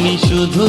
আমি শুধু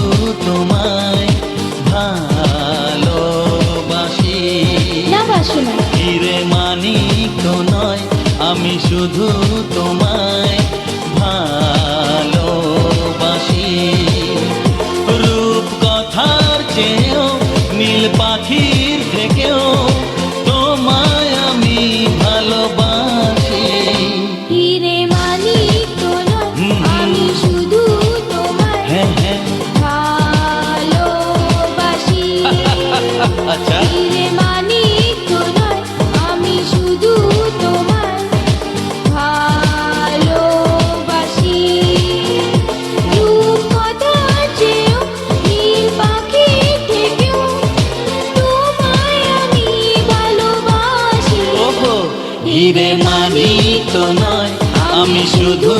রে মানি তো নয় আমি শুধু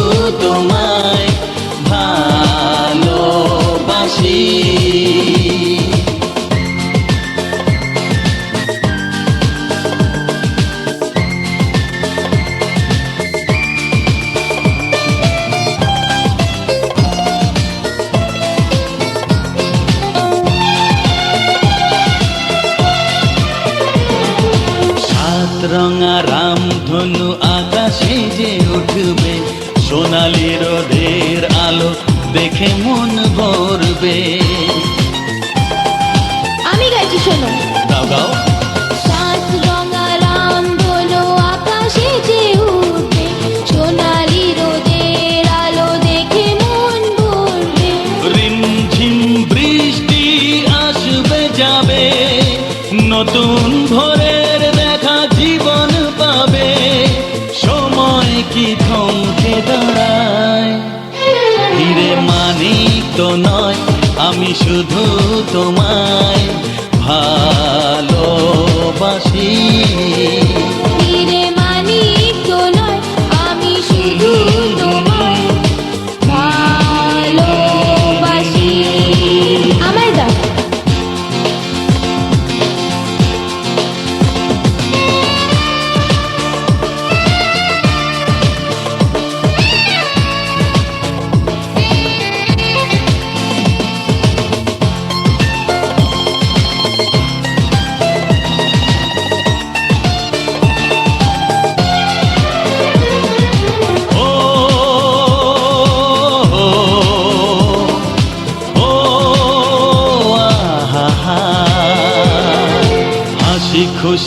তোমার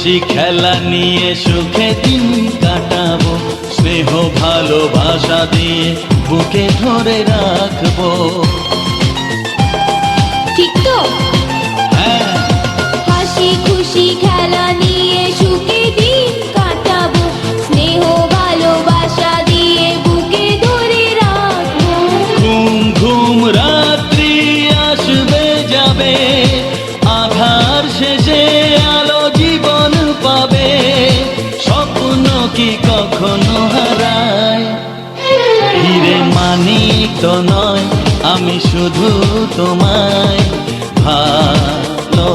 খুশি খেলা নিয়ে সুখে দিন কাটাবো স্নেহ ভালোবাসা দিয়ে বুকে ধরে রাখব। নয়, আমি শুধু তোমায় ভালোবাসি।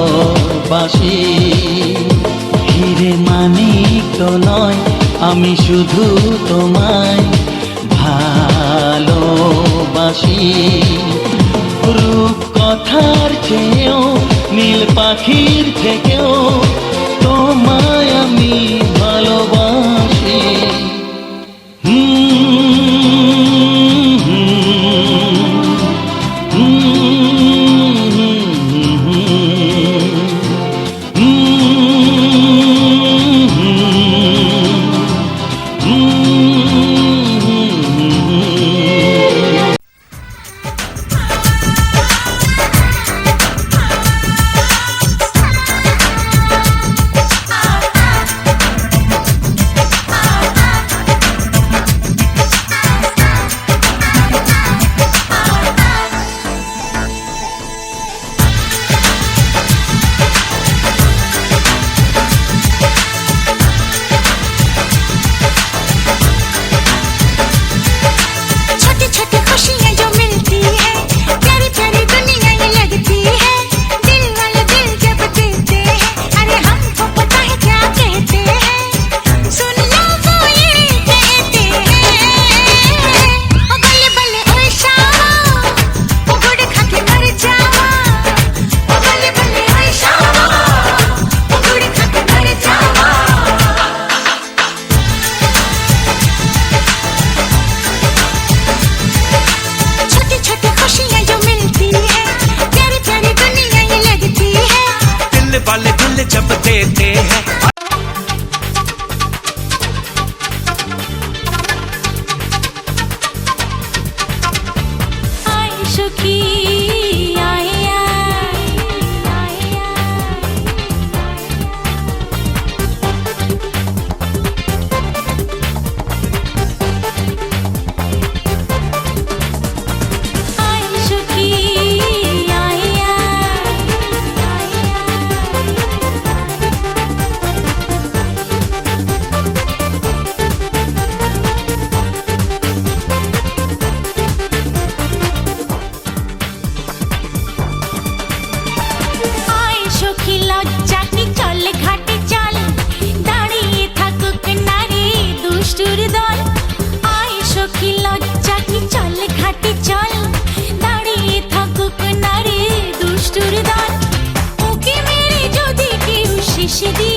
হিরে মানিক নয়, আমি শুধু তোমায় ভালোবাসি। রূপ কথার চেয়েও নীল পাখির থেকে she did.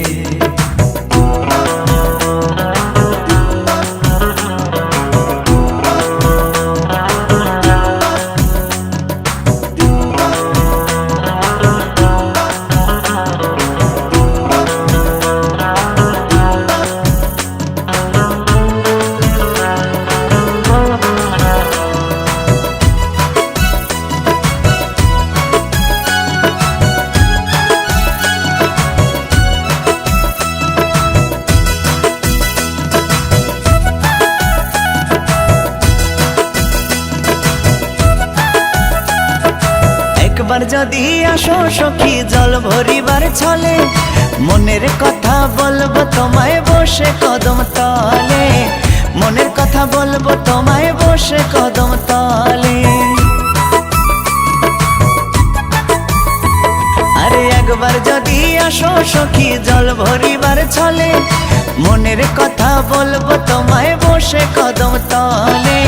একবার যদি আসো সখী, জল ভরিবার ছলে, মনের কথা বলব তোমায় বসে কদম তলে। মনের কথা বলব তোমায় বসে কদম তলে। আরে একবার যদি আসো সখী, জল ভরিবার ছলে, মনের কথা বলব তোমায় বসে কদম তলে।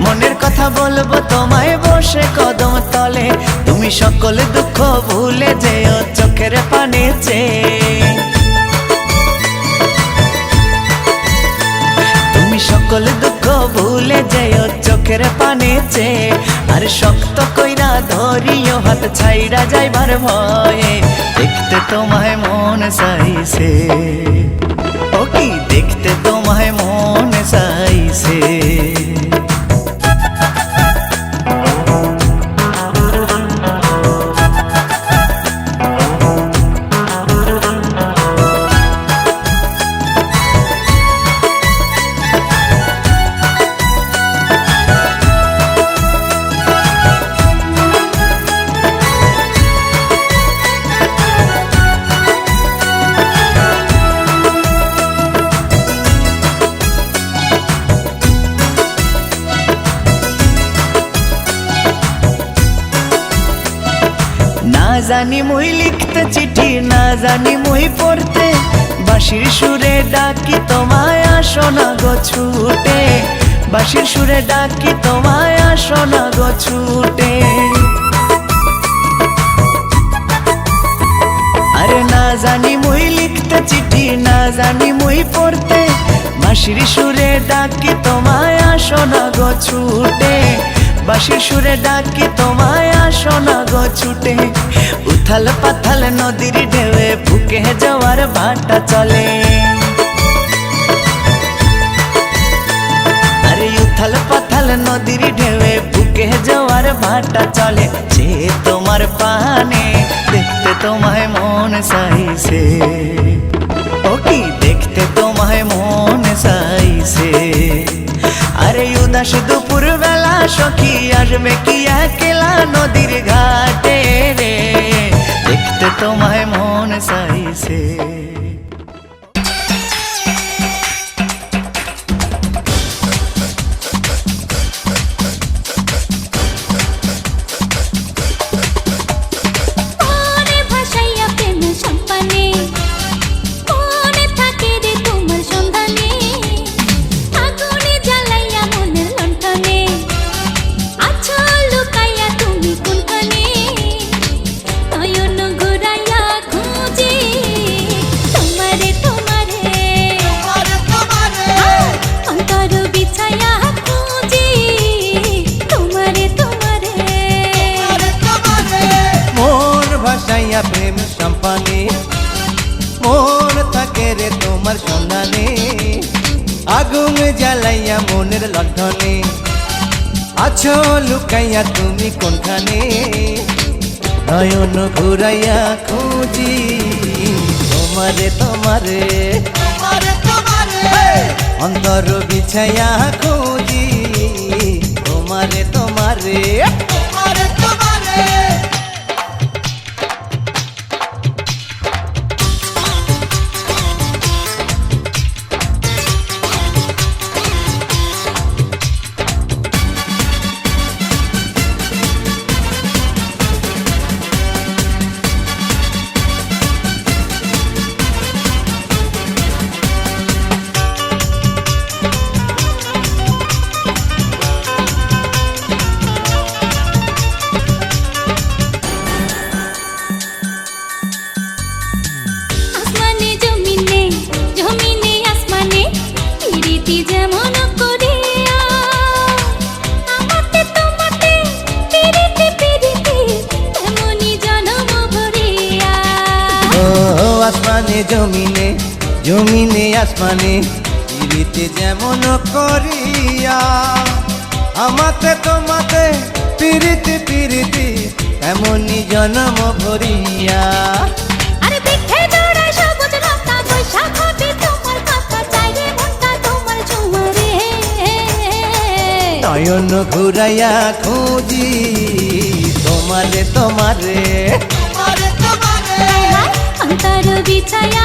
মনের কথা বলব, তোমায় বসে কদম তলে। তুমি সকল দুঃখ ভুলে যেও চোখের পানে চেয়ে। তুমি সকল দুঃখ ভুলে যেও চোখের পানে চেয়ে। আর শক্ত কইরা ধরিও, হাত ছাইরা যাইবার ভয়ে। দেখতে তোমায় মন চাইছে। ও কি দেখতে তোমায় মন চাইছে? জানি মুই লিখতে চিঠি, না জানি মুই পড়তে। বাঁশির সুরে ডাকি তোমায় আসো না গো ছুটে। বাঁশির সুরে ডাকি তোমায় আসো না গো ছুটে। আরে না জানি মুই লিখতে চিঠি, না জানি মুই পড়তে। বাঁশির সুরে ডাকি তোমায় আসো না গো ছুটে। বাঁশির সুরে ডাকি তোমায় আসো না গো ছুটে। উথাল পাথাল নদীর ঢেউয়ে বুকে যাওয়ার ভাটা চলে। আরে উথাল পাথাল নদীর ঢেউয়ে বুকে যাওয়ার ভাটা চলে। যে তোমার পানে দেখতে তোমায় মন চাইছে। ও কি দেখতে তোমায় মন চাইছে? আরে উদাস দুপুর বেলা সখী আসবে কি একলা নদীর ঘাটে রে? দেখতে তোমায় মন চাইছে। অন্তর বিছায়া খুঁজি তোমারে তোমারে আসমানে জমিনে জমিনে আসমানে পৃথিবীতে যেমন করিয়া আমাতে তোমাতে পিরিতি পিরিতি এমনি জনম ভরিয়া। নয়ন ঘুরাইয়া খুঁজি তোমারে তোমারে। विजया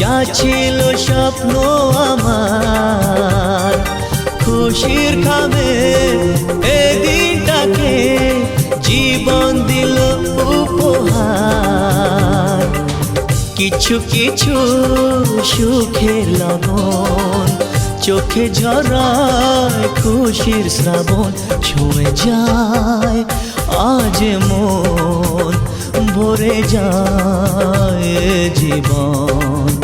যা ছিল স্বপ্ন আমার, খুশির খাবে এ দিনটাকে জীবন দিল উপহার। কিছু কিছু সুখের লবণ, চোখে ঝরায় খুশির শ্রাবণ, ছুঁয়ে যায় আজ মন, ভরে যায় জীবন।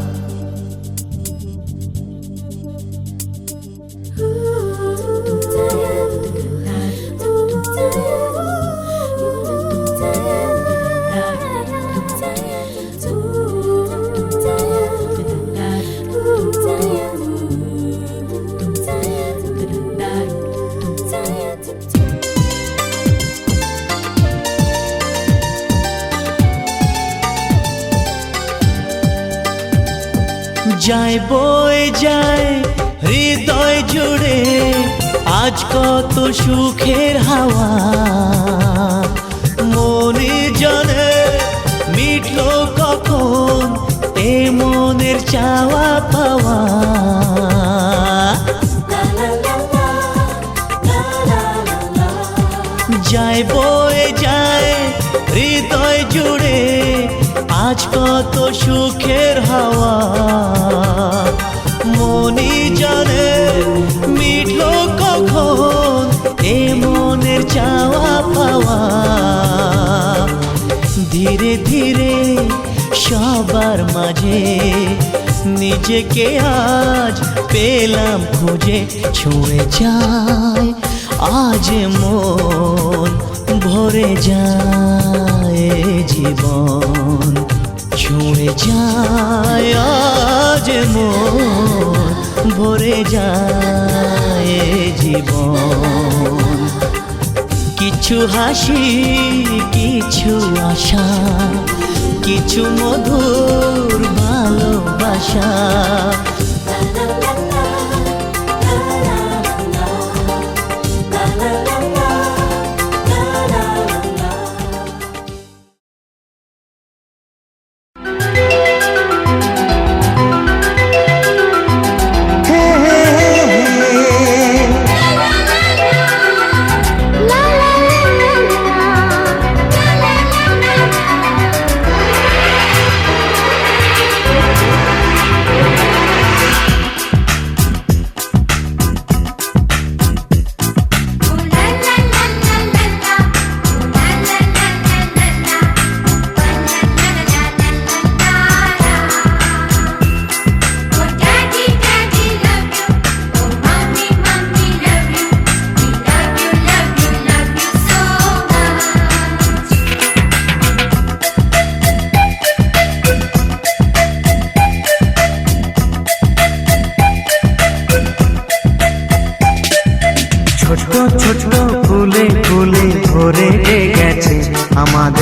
যায়, বয়ে যায়, হৃদয় জুড়ে আজ কত সুখের হাওয়া। মনে জানে মিটলো কখন, এ মনের চাওয়া পাওয়া। যায় বয়ে আজ কত সুখের হাওয়া। মনি জানে, মিটলো কখন এ মনের চাওয়া পাওয়া। ধীরে ধীরে সবার মাঝে নিজেকে আজ পেলাম খুঁজে, ছুঁয়ে যায়। আজ মন ভরে যায় জীবন। ছুঁয়ে যায় আজ মন ভরে যায় জীবন। কিছু হাসি কিছু আশা কিছু মধুর ভালোবাসা। গেছে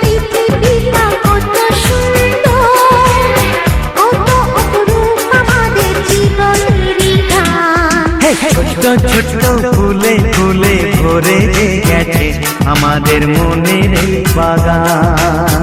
পৃথিবীটা কত সুন্দর কত অপরূপ আমাদের জীবনেরই গান ছোট ছোট ফুলে ফুলে ভরে গেছে আমাদের মনের বাগান।